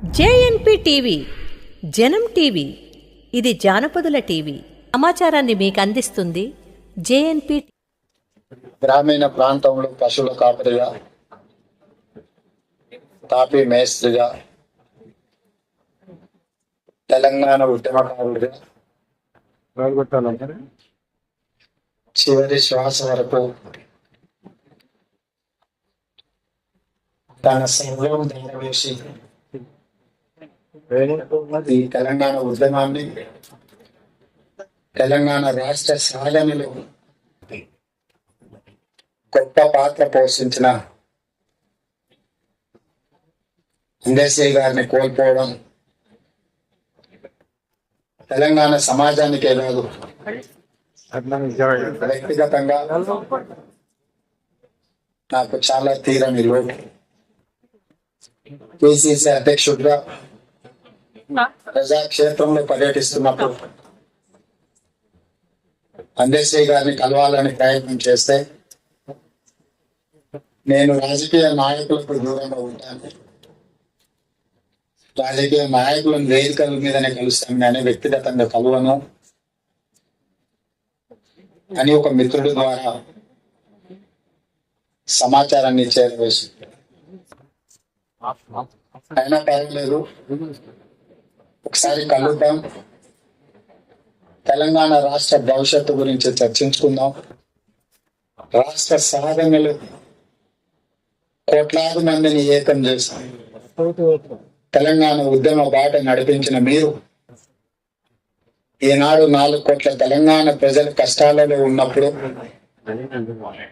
JNP TV జనం TV ఇది జానపదుల TV. సమాచారాన్ని మీకు అందిస్తుంది జేఎన్పి గ్రామీణ ప్రాంతంలో పశువుల కాపరిగా తాపీ మేస్త్రిగా తెలంగాణ ఉద్యమకారుడిగా చివరి శ్వాస వరకు తన సంఘం ధైర్యవేసి ఈ తెలంగాణ ఉద్యమాన్ని తెలంగాణ రాష్ట్ర సాధనలో గొప్ప పాత్ర పోషించిన ఇండస్ట్రీ గారిని కోల్పోవడం తెలంగాణ సమాజానికే కాదు వ్యక్తిగతంగా నాకు చాలా తీరని లోటు కేసీసీ అధ్యక్షుడిగా ప్రజాక్షేత్రంలో పర్యటిస్తున్నప్పుడు అందేశ్వరి గారిని కలవాలని ప్రయత్నం చేస్తే నేను రాజకీయ నాయకులకు దూరంగా ఉంటాను. రాజకీయ నాయకులను వేదికల మీదనే కలుస్తాను. కానీ వ్యక్తిగతంగా కలవను. అని ఒక మిత్రుడు ద్వారా సమాచారాన్ని చేరవేసి అయినా పర్వాలేదు. ఒకసారి కలుద్దాం. తెలంగాణ రాష్ట్ర భవిష్యత్తు గురించి చర్చించుకుందాం. రాష్ట్ర సాధనలు కోట్లాది మందిని ఏకం చేశాం తెలంగాణ ఉద్యమ బాట నడిపించిన మీరు ఈనాడు నాలుగు కోట్ల తెలంగాణ ప్రజల కష్టాలలో ఉన్నప్పుడు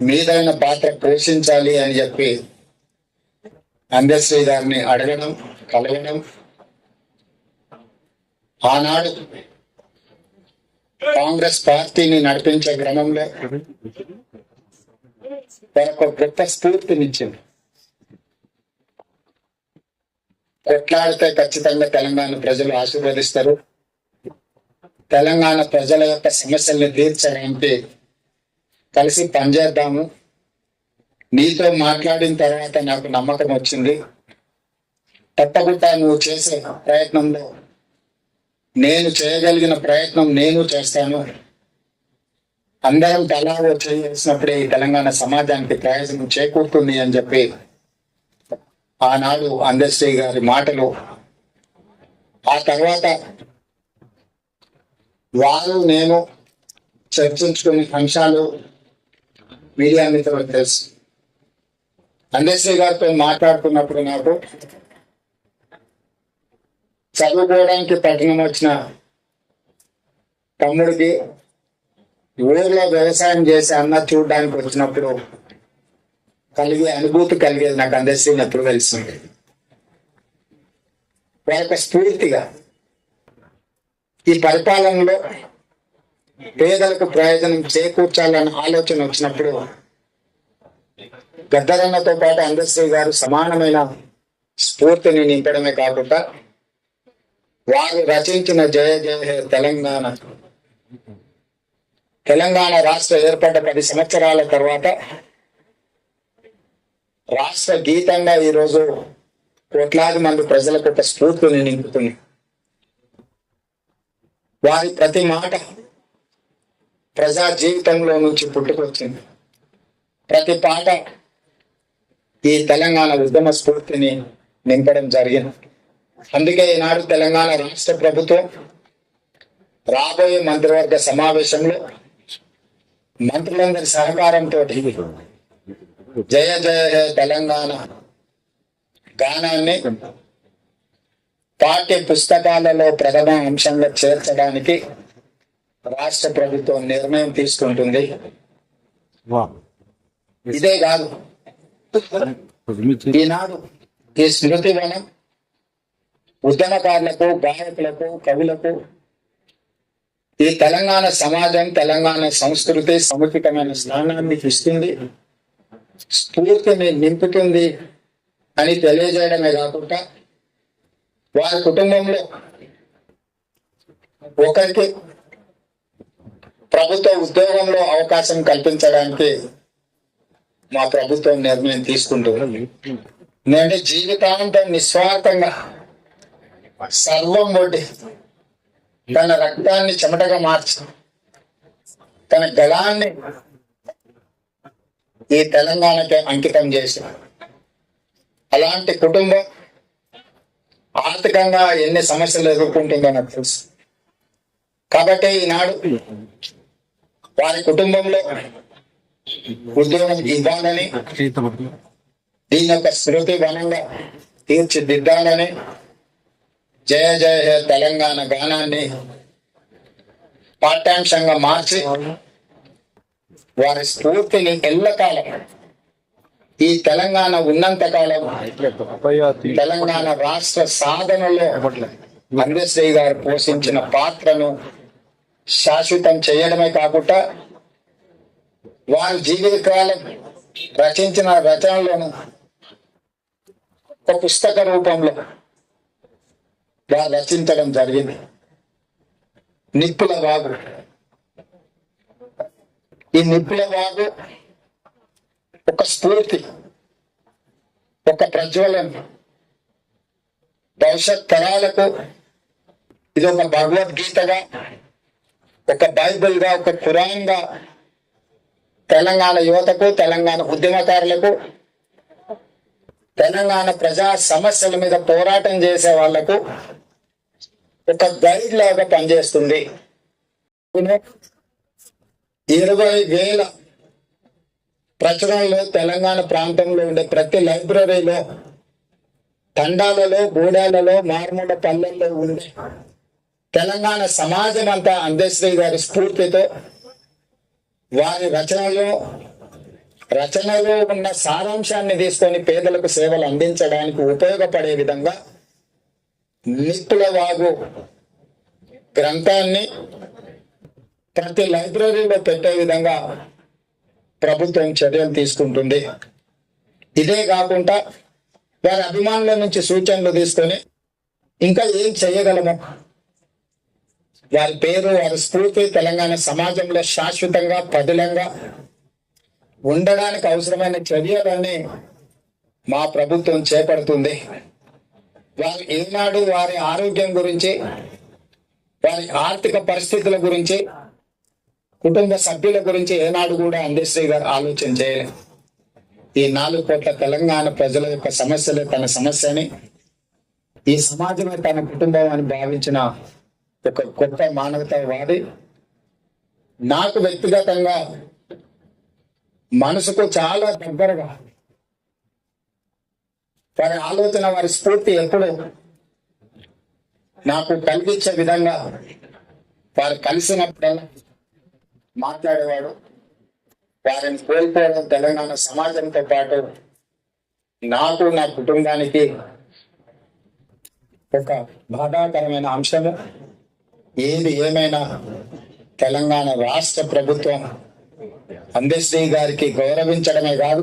మీదైన పాత్ర పోషించాలి అని చెప్పి అందశ్రీ గారిని అడగడం కలగడం ఆనాడు కాంగ్రెస్ పార్టీని నడిపించే క్రమంలో ఒక గొప్ప స్ఫూర్తినిచ్చింది. కొట్లాడితే ఖచ్చితంగా తెలంగాణ ప్రజలు ఆశీర్వదిస్తారు. తెలంగాణ ప్రజల యొక్క సమస్యల్ని తీర్చడానికి కలిసి పనిచేద్దాము. నీతో మాట్లాడిన తర్వాత నాకు నమ్మకం వచ్చింది. తప్పకుండా నువ్వు చేసే ప్రయత్నంలో నేను చేయగలిగిన ప్రయత్నం నేను చేస్తాను. అందరం తలా చేసినప్పుడే ఈ తెలంగాణ సమాజానికి ప్రయోజనం చేకూరుతుంది అని చెప్పి ఆనాడు అందశ్రీ గారి మాటలు. ఆ తర్వాత వారు నేను చర్చించుకునే అంశాలు మీడియా మిత్రులకు తెలుసు. అందశ్రీ గారితో మాట్లాడుతున్నప్పుడు నాకు చదువుకోవడానికి పట్టణం వచ్చిన తమ్ముడికి ఊర్లో వ్యవసాయం చేసే అన్న చూడడానికి వచ్చినప్పుడు కలిగే అనుభూతి కలిగేది నాకు అందశ్రీ ఎప్పుడు తెలుస్తుంది. వాళ్ళ స్ఫూర్తిగా ఈ పరిపాలనలో పేదలకు ప్రయోజనం చేకూర్చాలన్న ఆలోచన వచ్చినప్పుడు గద్దరన్నతో పాటు అందశ్రీ గారు సమానమైన స్ఫూర్తిని నింపడమే కాకుండా వారు రచించిన జయ జయ హే తెలంగాణ. తెలంగాణ రాష్ట్ర ఏర్పడ్డ పది సంవత్సరాల తర్వాత రాష్ట్ర గీతంగా ఈరోజు కోట్లాది మంది ప్రజలకు ఒక స్ఫూర్తిని నింపుతుంది. వారి ప్రతి మాట ప్రజా జీవితంలో నుంచి పుట్టుకొచ్చింది. ప్రతి పాట ఈ తెలంగాణ ఉద్యమ స్ఫూర్తిని నింపడం జరిగింది. అందుకే ఈనాడు తెలంగాణ రాష్ట్ర ప్రభుత్వం రాబోయే మంత్రివర్గ సమావేశంలో మంత్రులందరి సహకారంతో జయ జయ జయ తెలంగాణ గానాన్ని పాఠ్య పుస్తకాలలో ప్రథమ అంశంగా చేర్చడానికి రాష్ట్ర ప్రభుత్వం నిర్ణయం తీసుకుంటుంది. ఇదే కాదు. ఈనాడు ఈ స్మృతి వనం ఉద్యమకారులకు గాయకులకు కవులకు ఈ తెలంగాణ సమాజం తెలంగాణ సంస్కృతి సముచితమైన స్థానాన్ని ఇస్తుంది. స్ఫూర్తిని నింపుతుంది అని తెలియజేయడమే కాకుండా వారి కుటుంబంలో ఒకరికి ప్రభుత్వ ఉద్యోగంలో అవకాశం కల్పించడానికి మా ప్రభుత్వం నిర్ణయం తీసుకుంటుంది. నేను జీవితాంతం నిస్వార్థంగా సర్వం ఒడ్డి. తన రక్తాన్ని చెమటగా మార్చి తన గళాన్ని ఈ తెలంగాణకి అంకితం చేసి అలాంటి కుటుంబం ఆర్థికంగా ఎన్ని సమస్యలు ఎదుర్కొంటుందో నాకు తెలుసు. కాబట్టి ఈనాడు వారి కుటుంబంలో ఉద్యోగం ఇవ్వాలని దీని యొక్క స్మృతి వనంగా తీర్చిదిద్దాలని జయ జయ హే తెలంగాణ గానాన్ని పాఠ్యాంశంగా మార్చి వారి స్ఫూర్తిని ఎల్లకాలం ఈ తెలంగాణ ఉన్నంత కాలం తెలంగాణ రాష్ట్ర సాధనలో మంగశ్రీ గారు పోషించిన పాత్రను శాశ్వతం చేయడమే కాకుండా వారి జీవితకాలం రచించిన రచనలను ఒక పుస్తక రూపంలో వారు రచించడం జరిగింది. నిప్పుల వాగు ఈ నిప్పుల వాగు ఒక స్ఫూర్తి ఒక ప్రజ్వలన. భవిష్యత్ తరాలకు ఇది ఒక భగవద్గీతగా ఒక బైబిల్గా ఒక ఖురాన్గా తెలంగాణ యువతకు తెలంగాణ ఉద్యమకారులకు తెలంగాణ ప్రజా సమస్యల మీద పోరాటం చేసే వాళ్ళకు ఒక గైడ్ లాగా పనిచేస్తుంది. ఇరవై వేల ప్రచురణలో తెలంగాణ ప్రాంతంలో ఉండే ప్రతి లైబ్రరీలో తండాలలో గూడాలలో మారుమూల పల్లెల్లో ఉండే తెలంగాణ సమాజం అంతా అందశ్రీ గారి స్ఫూర్తితో వారి రచనలో రచనలో ఉన్న సారాంశాన్ని తీసుకొని పేదలకు సేవలు అందించడానికి ఉపయోగపడే విధంగా నిప్పుల వాగు గ్రంథాన్ని ప్రతి లైబ్రరీలో పెట్టే విధంగా ప్రభుత్వం చర్యలు తీసుకుంటుంది. ఇదే కాకుండా వారి అభిమానుల నుంచి సూచనలు తీసుకొని ఇంకా ఏం చేయగలము? వారి పేరు వారి స్ఫూర్తి తెలంగాణ సమాజంలో శాశ్వతంగా పదిలంగా ఉండడానికి అవసరమైన చర్యలన్నీ మా ప్రభుత్వం చేపడుతుంది. వారు ఈనాడు వారి ఆరోగ్యం గురించి వారి ఆర్థిక పరిస్థితుల గురించి కుటుంబ సభ్యుల గురించి ఏనాడు కూడా అందశ్రీ గారు ఆలోచన చేయలేదు ఈ నాలుగు కోట్ల తెలంగాణ ప్రజల యొక్క సమస్యలే తన సమస్యని ఈ సమాజమే తన కుటుంబం అని భావించిన ఒక గొప్ప మానవతావాది. నాకు వ్యక్తిగతంగా మనసుకు చాలా దగ్గరగా. వారి ఆలోచన వారి స్ఫూర్తి ఎప్పుడు నాకు కలిగించే విధంగా వారు కలిసినప్పుడల్లా మాట్లాడేవాడు. వారిని కోల్పోవడం తెలంగాణ సమాజంతో పాటు నాకు నా కుటుంబానికి ఒక బాధాకరమైన అంశము. ఏది ఏమైనా తెలంగాణ రాష్ట్ర ప్రభుత్వం అందశ్రీ గారికి గౌరవించడమే కాదు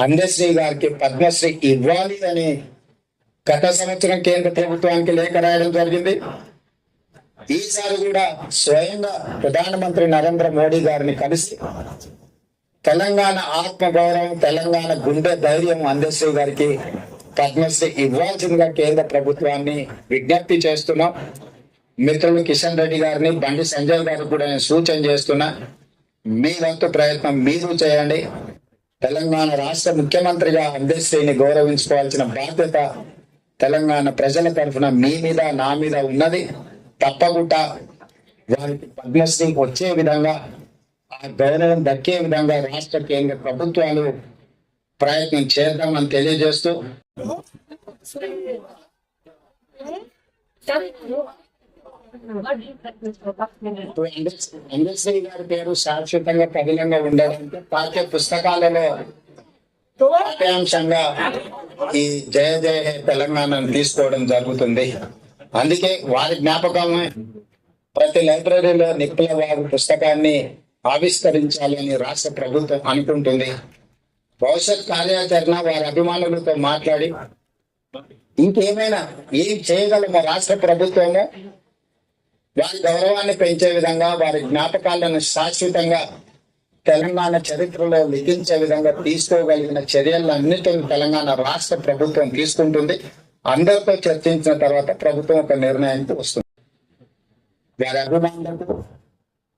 అందశ్రీ గారికి పద్మశ్రీ ఇవ్వాలి అని గత సంవత్సరం కేంద్ర ప్రభుత్వానికి లేఖ రాయడం జరిగింది. ఈసారి కూడా స్వయంగా ప్రధానమంత్రి నరేంద్ర మోడీ గారిని కలిసి తెలంగాణ ఆత్మ గౌరవం తెలంగాణ గుండె ధైర్యం అందశ్రీ గారికి పద్మశ్రీ ఇవ్వాల్సిందిగా కేంద్ర ప్రభుత్వాన్ని విజ్ఞప్తి చేస్తున్నాం. మిత్రులు కిషన్ రెడ్డి గారిని బండి సంజయ్ గారికి కూడా నేను సూచన చేస్తున్నా. మీ వంతు ప్రయత్నం మీరు చేయండి. తెలంగాణ రాష్ట్ర ముఖ్యమంత్రిగా అందశ్రీని గౌరవించుకోవాల్సిన బాధ్యత తెలంగాణ ప్రజల తరఫున మీ మీద నా మీద ఉన్నది. తప్పకుండా వారికి పద్మశ్రీ వచ్చే విధంగా ఆ గౌరవం దక్కే విధంగా రాష్ట్ర కేంద్ర ప్రభుత్వాలు ప్రయత్నం చేద్దామని తెలియజేస్తూ ఇండస్ట్రీ గారి పేరు శాశ్వతంగా కఠినంగా ఉండాలంటే పాఠ్య పుస్తకాలలో పాఠ్యాంశంగా ఈ జయ జయ తెలంగాణను తీసుకోవడం జరుగుతుంది. అందుకే వారి జ్ఞాపకమే ప్రతి లైబ్రరీలో నిప్పుల వారి పుస్తకాన్ని ఆవిష్కరించాలని రాష్ట్ర ప్రభుత్వం అనుకుంటుంది. భవిష్యత్ కార్యాచరణ వారి అభిమానులతో మాట్లాడి ఇంకేమైనా ఏం చేయగలమో రాష్ట్ర ప్రభుత్వంగా వారి గౌరవాన్ని పెంచే విధంగా వారి జ్ఞాపకాలను శాశ్వతంగా తెలంగాణ చరిత్రలో లిఖించే విధంగా తీసుకోగలిగిన చర్యలన్నిటిని తెలంగాణ రాష్ట్ర ప్రభుత్వం తీసుకుంటుంది. అందరితో చర్చించిన తర్వాత ప్రభుత్వం ఒక నిర్ణయానికి వస్తుంది. వారి అభిమానులకు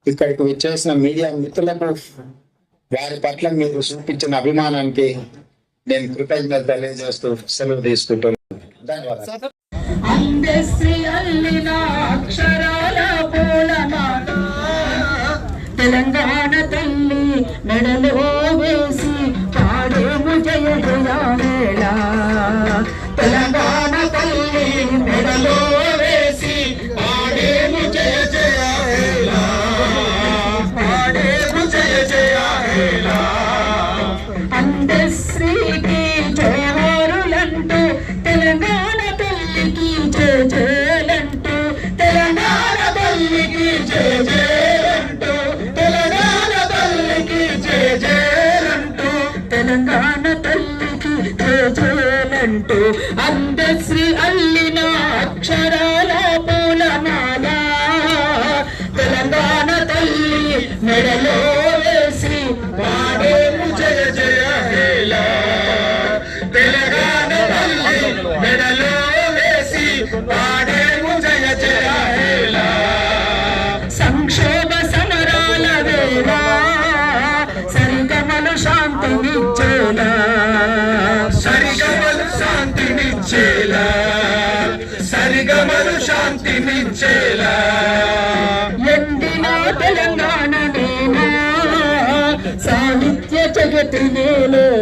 ఇక్కడికి విచ్చేసిన మీడియా మిత్రులకు వారి పట్ల మీరు చూపించిన అభిమానానికి నేను కృతజ్ఞత తెలియజేస్తూ సెలవు తీసుకుంటున్నాను. ధన్యవాదాలు. అందశ్రీ అల్లిన అక్షరాల పూలమాల. తెలంగాణ తల్లి మెడలో వేసి Yeah. శాంతినిచ్చేలా ఎండిన తెలంగాణ నేనా? సాహిత్య జగతి నేలేలా